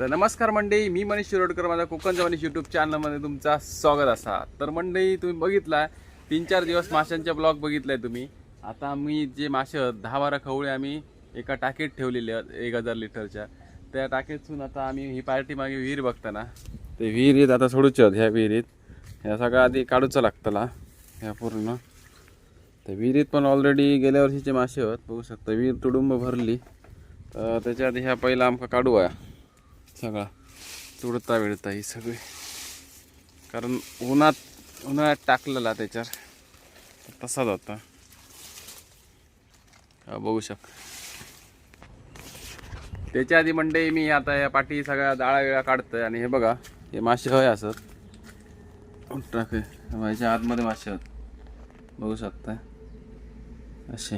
तर नमस्कार मंडळी मी मनीष शिरोडकर माझ्या कोकण जवानीश यूट्यूब चॅनलमध्ये तुमचा स्वागत असा. तर मंडळी तुम्ही बघितला तीन चार दिवस माशांचे ब्लॉग बघितलाय तुम्ही. आता आम्ही जे मासे आहेत, दहा बारा खवळे आम्ही एका टाकीत ठेवलेले आहेत एक हजार लिटरच्या. त्या टाकीतून आता आम्ही ही पार्टी मागे विहीर बघताना. ते विहिरीत आता सोडूच आहेत ह्या विहिरीत. ह्या सगळ्या आधी काढूचं लागतला ह्या पूर्ण. तर विहिरीत पण ऑलरेडी गेल्या वर्षीचे मासे आहेत बघू शकता विहीर तुडुंब भरली. तर त्याच्या आधी ह्या पहिला आमका काढू आहे सगळा तुडता विडता ही सगळी. कारण उन्हात उन्हाळ्यात टाकलेला त्याच्यावर. तसाच होता. हा बघू शक त्याच्या आधी म्हणते मी आता या पाठी सगळ्या डाळा वेळा काढतोय आणि हे बघा हे मासे हय असत टाक ह्याच्या आतमध्ये मासे आहेत बघू शकता. असे.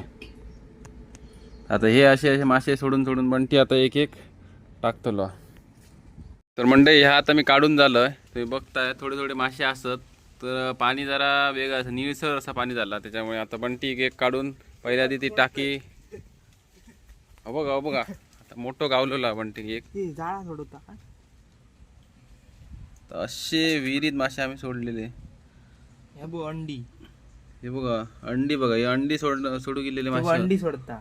आता हे असे असे मासे सोडून सोडून बंटी आता एक एक टाकतलो. तर मंडई ह्या आता मी काढून झालं तुम्ही बघताय थोडे थोडे मासे असत तर पाणी जरा वेगळं असं निळसर असं पाणी झाला. त्याच्यामुळे आता बंटी एक एक काढून पहिल्या आधी ती टाकी. हो बघा हो बघा. आता मोठं गावलेला बंटी एक. तर असे विहिरीत मासे आम्ही सोडलेले. अंडी. हे बघा अंडी बघा. हे अंडी सोड सोडू गेलेले मासे. अंडी सोडता.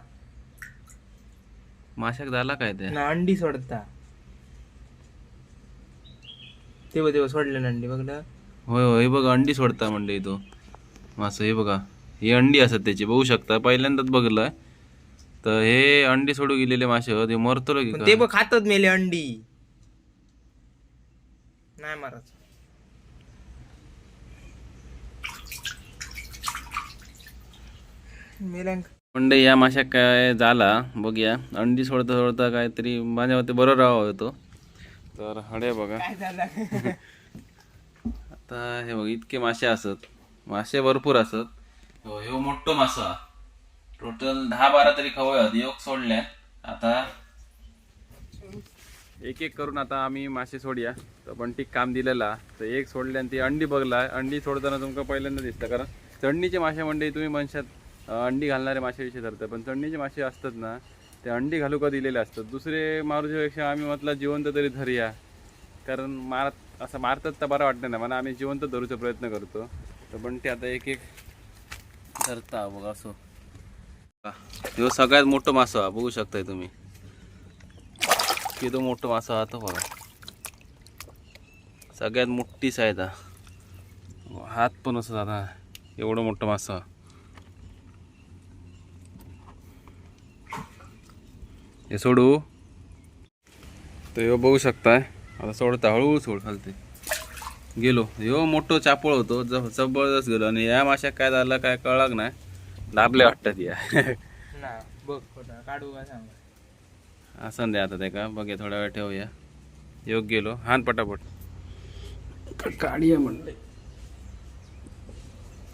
माशाक झाला काय ते? अंडी सोडता. ते बो ते बो सोडले ना. अंडी बघलं होय होय हे बघा अंडी सोडता म्हणजे तो. मासं हे बघा हे अंडी असतात त्याची बघू शकता. पहिल्यांदाच बघलं तर हे अंडी सोडू गेलेले मासे होते मरतो की पण काय? ते बघ खातात मेले अंडी. नाही मारत. मेल्यांक म्हणजे या माशा काय झाला? बघूया. अंडी सोडता सोडता काहीतरी माझ्या मते बरोबर राहावा होतो. तर हडे बघा. आता हे बघ इतके मासे असत. मासे भरपूर असत. हो ह्यो मोठो मासा. टोटल दहा बारा तरी खवय योग सोडल्या आता एक एक करून आता आम्ही मासे सोडूया. तर पण ती काम दिलेला. तर एक सोडले आणि ती अंडी बघला. अंडी सोडताना तुमका पहिल्यांदा दिसतं. कारण चढणीचे मासे म्हणजे तुम्ही म्हणशात अं, अंडी घालणारे माशाविषयी धरता पण चढणीचे मासे असतात ना ते अंडी घालू का दिलेले असतात. दुसरे मारुतीपेक्षा आम्ही म्हटलं जिवंत तरी धरूया. कारण मारत असं मारतात तर बरं वाटतं ना मला आम्ही जिवंत धरूचा प्रयत्न करतो. तर पण ते आता एक एक धरता बघा असो. ह्यो सगळ्यात मोठं मासा बघू शकताय तुम्ही. किती मोठं मासा हा तो बघा. सगळ्यात मोठी साईज हा. हात पण असं दादा एवढं मोठं मासा हे सोडू. तर ह्यो बघू शकताय. आता सोडता हळूहळू सोड खालते गेलो. ह्यो मोठं चापोळ होतो ज- जबरदस्त गेलो. आणि या माशाक काय झालं काय कळलं नाही. दाबले वाटतात या ना बघ काढू का सांग? असं द्या आता ते का? बघूया थोडा वेळ ठेवूया. योग गेलो. हान पटापट. काढूया म्हणले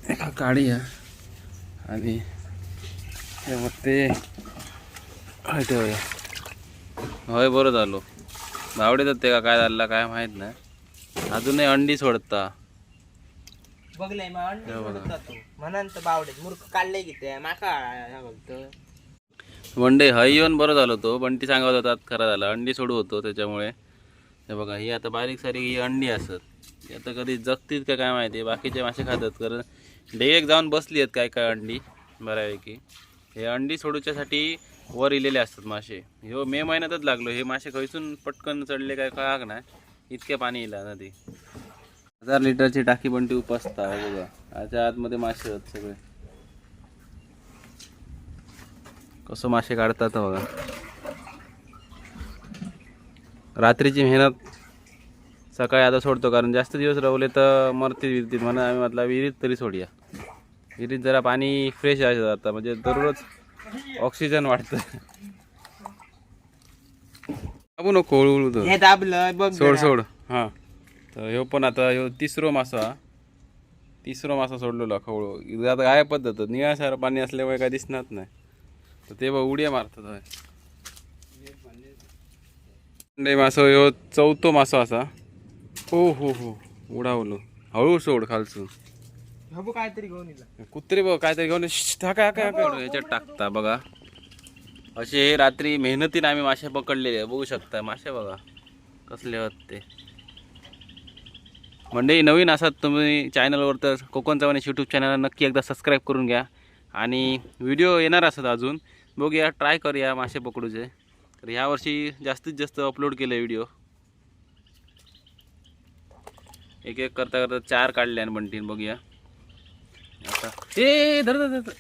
एका काढूया. आणि मग ते हय ठेवूया होय बरं झालो. आवडीत ते का काय झालं काय माहीत नाही. अजूनही अंडी सोडता. बघलंय मग अंडी बघा. सोडत जातो म्हणून तर बावडेत मूर्ख काढले की ते. माका ह्या बोलतो. वनडे हय येऊन बरं झालं तो पण ती सांगत होता खरा झाला. अंडी सोडू होतो त्याच्यामुळे. हे बघा ही आता बारीक सारीक ही अंडी असत. ही आता कधी जगतील का काय माहिती बाकीचे मासे खातात. कारण डेक जाऊन बसली आहेत काय काय अंडी बऱ्यापैकी. हे अंडी सोडूच्यासाठी वर इलेले असतात मासे. ह्यो मे महिन्यातच लागलो. हे मासे खैसून पटकन चढले काय कळाक नाही इतके पाणी येईल नदी हजार लिटरची टाकी पण ती उपसता बघा. याच्या आतमध्ये मासे आहेत सगळे. कसं मासे काढतात बघा. रात्रीची मेहनत सकाळी आता सोडतो कारण जास्त दिवस रवले तर मरतील विरतील. म्हणून आम्ही म्हटलं विहिरीत तरी सोडूया. विहिरीत जरा पाणी फ्रेश आहे आता. म्हणजे दररोज ऑक्सिजन वाढतं. दाबू नको हळूहळू. हे दाबलं बघ सोड. सोड. हां. तर ह्यो पण आता ह्यो तिसरो मासा. तिसरो मासा सोडलेला खवळो आता काय पद्धत निळा सारं पाणी असल्यामुळे काय दिसणार नाही. तर ते बघ उड्या मारतात मासो ह्यो चौथो मासो असा. हो हो हो. उडावलो. हळू सोड खालसून. ह्या काहीतरी घेऊन येला कुत्रे बघ काहीतरी घेऊन श- हा काय याच्यात टाकता बघा. असे हे रात्री मेहनतीने आम्ही मासे पकडलेले बघू शकता. मासे बघा कसले होत ते. म्हणजे नवीन असात तुम्ही चॅनलवर तर कोकण चव्हाणीस यूट्यूब चॅनलला नक्की एकदा सबस्क्राईब करून घ्या. आणि व्हिडिओ येणार असत अजून. बघूया ट्राय करूया मासे पकडूचे. तर ह्यावर्षी जास्तीत जास्त अपलोड केले व्हिडिओ एक एक करता करता चार काढले आणि बंटीन बघूया. आता ए धर धर धर,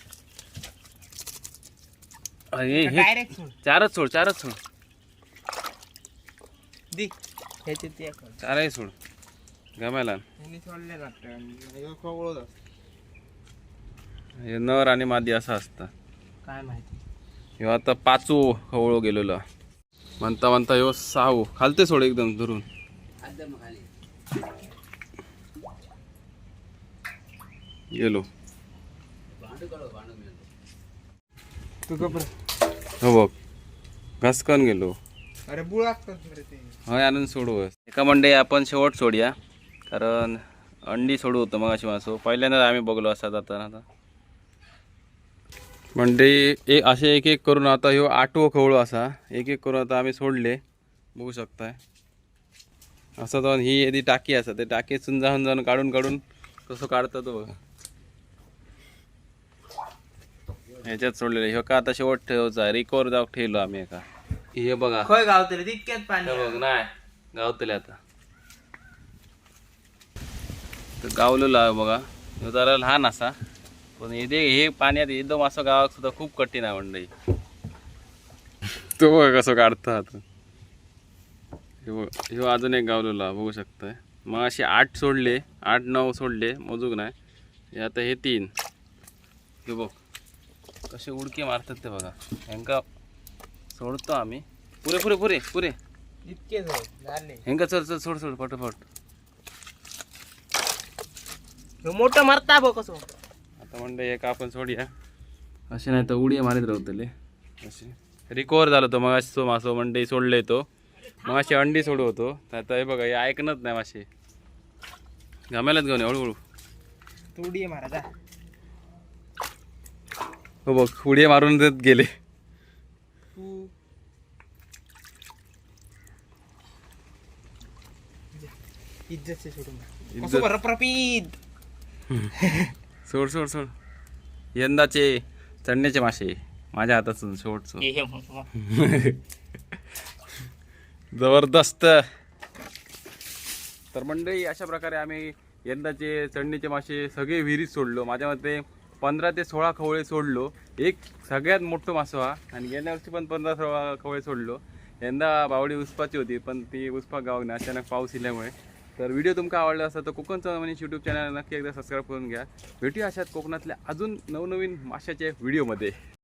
अरे हे डायरेक्ट सोड. चारच सोड चारच सोड. दे. ह्याचे ते कर. चारही सोड. गमायला सोडले खवळत हे नर आणि मादी असं असतं. काय माहिती. ह्यो आता पाचू खवळो गेलेलो. म्हणता म्हणता ह्यो सहावो. खालते सोड एकदम धरून. गेलो. तू कपर हो बघ. घसकन गेलो. अरे हय आणून सोडू एका मंडे आपण शेवट सोडूया. कारण अंडी सोडू होतं मग अशी मासो. पहिल्यांदा आम्ही बघलो असा जाताना आता. मंडे ए असे एक एक करून आता ह्यो आठवो खवळो असा. एक एक करून आता आम्ही सोडले. बघू शकताय. असं जाऊन ही येदी टाकी असा. ते टाकीतून जाऊन जाऊन काढून काढून कसं काढतात तो बघा. ह्याच्यात सोडलेलं. ह्यो का आता शेवट ठेवचा रिकवर जाऊ ठेवलो आम्ही एका. हे बघा. खय गावतले तितक्यात पाणी हे बघ नाही गावतले आता. तर गावलेलं आहे बघा. ह्यो जरा लहान असा. पण हे दे हे पाण्यात एकदम असं गावात सुद्धा खूप कठीण आहे मंडई. तो बघा कसं काढतात. हे बघ ह्यो अजून एक गावलेला बघू शकताय. मग असे आठ सोडले आठ नऊ सोडले मोजूक नाही. हे आता हे तीन. हे बघ. कसे उडके मारतात ते बघा. ह्यांका सोडतो आम्ही. पुरे पुरे पुरे पुरे. इतके हेंका चल चल सोड सोड पटापट. मोठं मरता बघ कसं आता म्हणलं एक आपण सोडूया. असे नाही तर उडी मारीत राहतले असे. रिकवर झालं तो मग तो मासो मंडई सोडले तो. मग अशी अंडी सोडू होतो. तर आता हे बघा हे ऐकणच नाही मासे. घामेलाच घेऊन हळूहळू. तू उडी मारा हो बघ उडी मारून देत गेले. इज्जत. सोड सोड सोड. यंदाचे चढण्याचे मासे माझ्या हातातून सोड सोड. जबरदस्त. तर मंडळी अशा प्रकारे आम्ही यंदाचे चढणीचे मासे सगळे विहिरीत सोडलो. माझ्या मते पंधरा ते सोळा खवळे सोडलो. एक सगळ्यात मोठं मासो हा आणि गेल्या वर्षी पण पंधरा सोळा खवळे सोडलो. यंदा बावडी उसपाची होती पण ती उसपा गावना अचानक पाऊस इल्यामुळे. तर व्हिडिओ तुमका आवडला असता तर कोकण चव्हाण यूट्यूब चॅनल नक्की एकदा सबस्क्राईब करून घ्या. भेटूया अशात कोकणातल्या अजून नवनवीन माशाच्या व्हिडिओमध्ये.